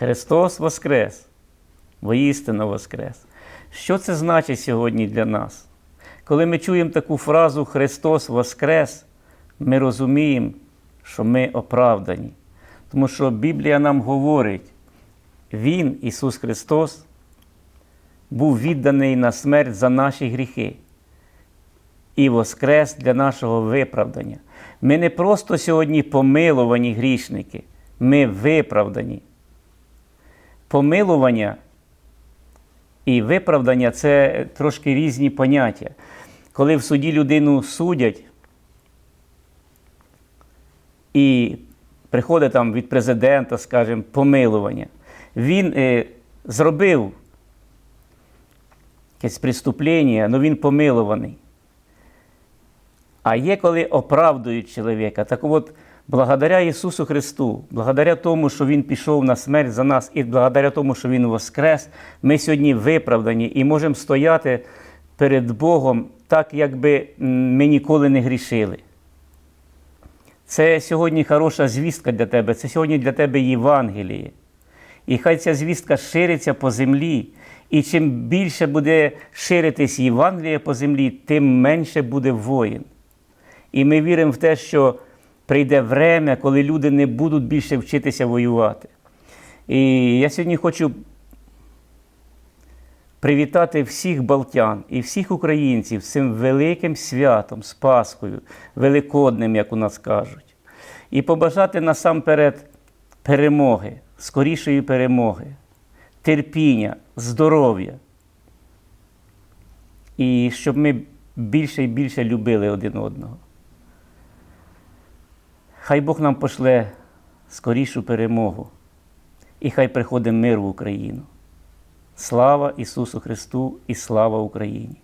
Христос Воскрес! Воістину Воскрес! Що це значить сьогодні для нас? Коли ми чуємо таку фразу Христос Воскрес, ми розуміємо, що ми оправдані. Тому що Біблія нам говорить, Він, Ісус Христос, був відданий на смерть за наші гріхи і воскрес для нашого виправдання. Ми не просто сьогодні помилувані грішники, ми виправдані. Помилування і виправдання це трошки різні поняття. Коли в суді людину судять, і приходить там від президента, скажімо, помилування, він е, зробив якесь преступлення, але він помилуваний. А є, коли оправдують чоловіка. Так от, благодаря Ісусу Христу, благодаря тому, що Він пішов на смерть за нас, і благодаря тому, що Він воскрес, ми сьогодні виправдані і можемо стояти перед Богом так, якби ми ніколи не грішили. Це сьогодні хороша звістка для тебе, це сьогодні для тебе Євангеліє. І хай ця звістка шириться по землі. І чим більше буде ширитись Євангеліє по землі, тим менше буде воїн. І ми віримо в те, що прийде время, коли люди не будуть більше вчитися воювати. І я сьогодні хочу привітати всіх балтян і всіх українців з цим великим святом, з Пасхою, Великодним, як у нас кажуть, і побажати насамперед перемоги, скорішої перемоги, терпіння, здоров'я. І щоб ми більше і більше любили один одного. Хай Бог нам пошле скорішу перемогу, і хай приходить мир в Україну. Слава Ісусу Христу і слава Україні!